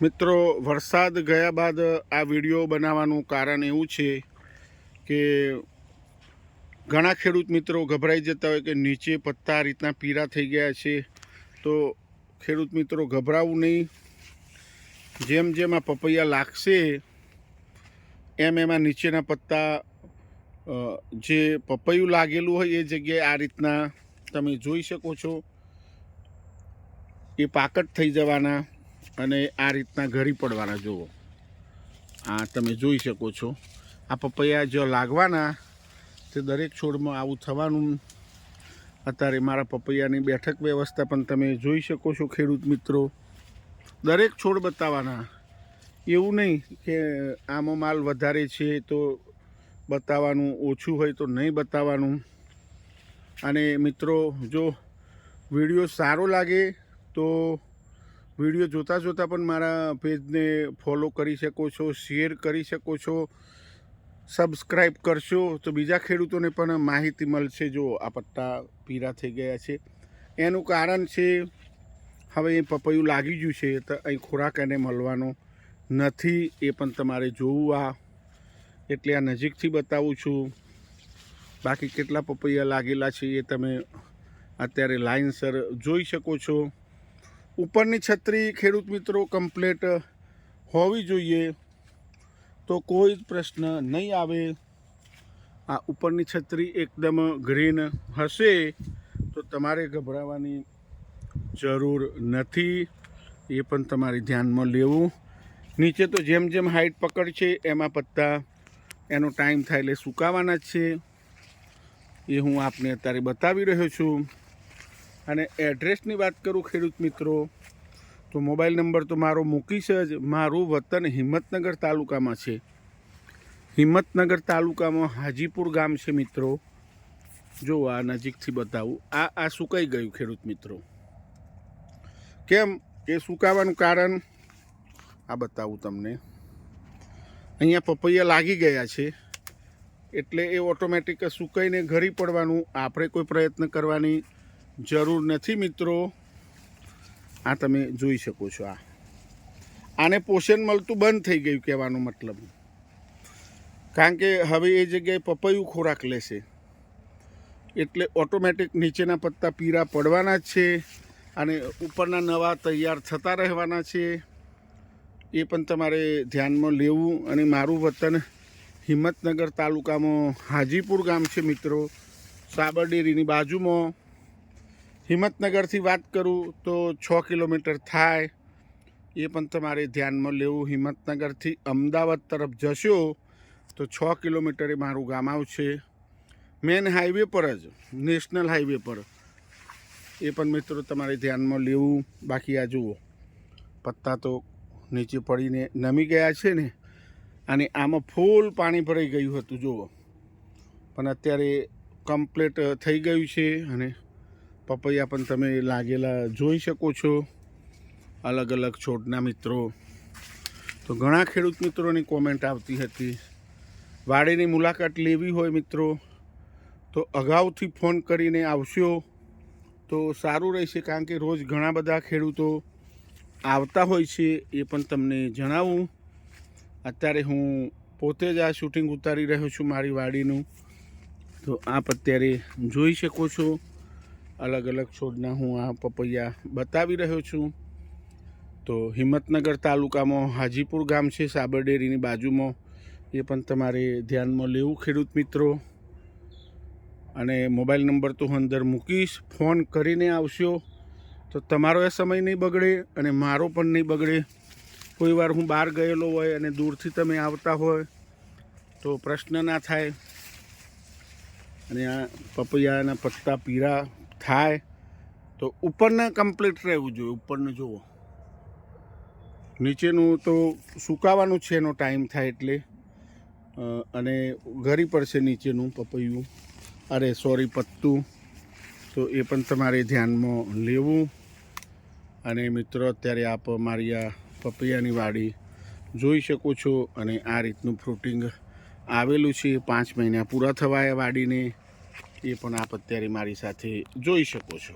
મિત્રો, વરસાદ ગયા બાદ આ વીડિયો બનાવવાનું કારણ એવું છે કે ઘણા ખેડૂત મિત્રો ગભરાઈ જતા હોય કે નીચે પત્તા આ રીતના પીળા થઈ ગયા છે. તો ખેડૂત મિત્રો, ગભરાવું નહીં. જેમ જેમ આ પપૈયા લાગશે, એમ એમાં નીચેના પત્તા જે પપૈયું લાગેલું હોય એ જગ્યાએ આ રીતના તમે જોઈ શકો છો. એ પાકટ થઈ જવાના. અને આ રીતના ઘરી પડવાના જુઓ. આ તમે જોઈ શકો છો. આ પપૈયા જો લાગવાના, તે દરેક છોડમાં આવું થવાનું. અત્યારે મારા પપૈયાની બેઠક વ્યવસ્થા પણ તમે જોઈ શકો છો, ખેડૂત મિત્રો. દરેક છોડ બતાવવાના. એવું નહીં કે આમાં માલ વધારે છે તો બતાવવાનું, ઓછું હોય તો નહીં બતાવવાનું. અને મિત્રો, જો વીડિયો સારો લાગે તો વીડિયો જોતાં જોતાં પણ મારા પેજને ફોલો કરી શકો છો, શેર કરી શકો છો સબસ્ક્રાઈબ કરશો તો બીજા ખેડૂતોને પણ માહિતી મળશે. જો આ પત્તા પીળા થઈ ગયા છે. એનું કારણ છે, હવે એ પપૈયું લાગી ગયું છે તો અહીં ખોરાક એને મળવાનો નથી, એ પણ તમારે જોવું આ. એટલે આ નજીકથી બતાવું છું. બાકી કેટલા પપૈયા લાગેલા છે એ તમે અત્યારે લાઇનસર જોઈ શકો છો. ઉપરની છત્રી ખેડૂત મિત્રો કમ્પ્લેટ હોવી જોઈએ તો કોઈ જ પ્રશ્ન નહીં આવે. આ ઉપરની છત્રી એકદમ ગ્રીન હશે તો તમારે ગભરાવાની જરૂર નથી. એ પણ તમારે ધ્યાનમાં લેવું. નીચે તો જેમ જેમ હાઈટ પકડશે એમાં પત્તા એનો ટાઈમ થાય એટલે સુકાવાના છે. એ હું આપને અત્યારે બતાવી રહ્યો છું. અને એડ્રેસની વાત કરું ખેડૂત મિત્રો, તો મોબાઈલ નંબર તો મારો મૂકીશ જ. મારું વતન હિંમતનગર તાલુકામાં છે. હિંમતનગર તાલુકામાં હાજીપુર ગામ છે મિત્રો. જો આ નજીકથી બતાવું. આ આ સુકાઈ ગયું ખેડૂત મિત્રો. કેમ? એ સુકાવાનું કારણ આ બતાવું તમને. અહીંયા પપૈયા લાગી ગયા છે. એટલે એ ઓટોમેટિક સુકાઈને ઘરી પડવાનું. આપણે કોઈ પ્રયત્ન કરવાની જરૂર નથી મિત્રો. આ તમે જોઈ શકો છો આ. આને પોષણ મળતું બંધ થઈ ગયું કહેવાનો મતલબ. કારણ કે હવે એ જગ્યાએ પપૈયું ખોરાક લેશે. એટલે ઓટોમેટિક નીચેના પત્તા પીળા પડવાના જ છે અને ઉપરના નવા તૈયાર થતા રહેવાના છે. એ પણ તમારે ધ્યાનમાં લેવું અને મારું વતન હિંમતનગર તાલુકામાં હાજીપુર ગામ છે મિત્રો. સાબરડેરીની બાજુમાં હિંમતનગરથી વાત કરું તો છ કિલોમીટર થાય. એ પણ તમારે ધ્યાનમાં લેવું. હિંમતનગરથી અમદાવાદ તરફ જશો તો છ કિલોમીટરે મારું ગામ આવશે. મેન હાઈવે પર જ, નેશનલ હાઈવે પર. એ પણ મિત્રો તમારે ધ્યાનમાં લેવું. બાકી આ જુઓ, પત્તા તો નીચે પડીને નમી ગયા છે ને, અને આમાં ફૂલ પાણી ભરાઈ ગયું હતું, જુઓ. પણ અત્યારે કમ્પ્લીટ થઈ ગયું છે અને પપૈયા પણ તમે લાગેલા જોઈ શકો છો. અલગ અલગ છોડના મિત્રો. તો ઘણા ખેડૂત મિત્રોની કોમેન્ટ આવતી હતી. વાડીની મુલાકાત લેવી હોય મિત્રો, તો અગાઉથી ફોન કરીને આવશો. તો સારું રહેશે કારણ કે રોજ ઘણા બધા ખેડૂતો આવતા હોય છે એ પણ તમને જણાવું. અત્યારે હું પોતે જ આ શૂટિંગ ઉતારી રહ્યો છું મારી વાડીનું. તો આપ અત્યારે જોઈ શકો છો. અલગ અલગ છોડના હું આ પપૈયા બતાવી રહ્યો છું. તો હિંમતનગર તાલુકામાં હાજીપુર ગામ છે સાબરડેરીની બાજુમાં. એ પણ તમારે ધ્યાનમાં લેવું, ખેડૂત મિત્રો. અને મોબાઈલ નંબર તો હું અંદર મૂકીશ. ફોન કરીને આવશો તો તમારો એ સમય નહીં બગડે અને મારો પણ નહીં બગડે. કોઈ વાર હું બહાર ગયેલો હોય અને દૂરથી તમે આવતા હોય તો પ્રશ્ન ના થાય. અને આ પપૈયાના પત્તા પીળા થાય, તો ઉપરના કમ્પ્લીટ રહેવું જોઈએ, ઉપરનું જુઓ. નીચેનું તો સુકાવાનું છે એનો ટાઈમ થાય એટલે. અને ઘરી પડશે નીચેનું પપૈયું. અરે સોરી પત્તું. તો એ પણ તમારે ધ્યાનમાં લેવું. અને મિત્રો, અત્યારે આપ મારી આ પપૈયાની વાડી જોઈ શકો છો અને આ રીતનું ફ્રૂટિંગ આવેલું છે. પાંચ મહિના પૂરા થવાય વાડીને. એ પણ આપ અત્યારે મારી સાથે જોઈ શકો છો.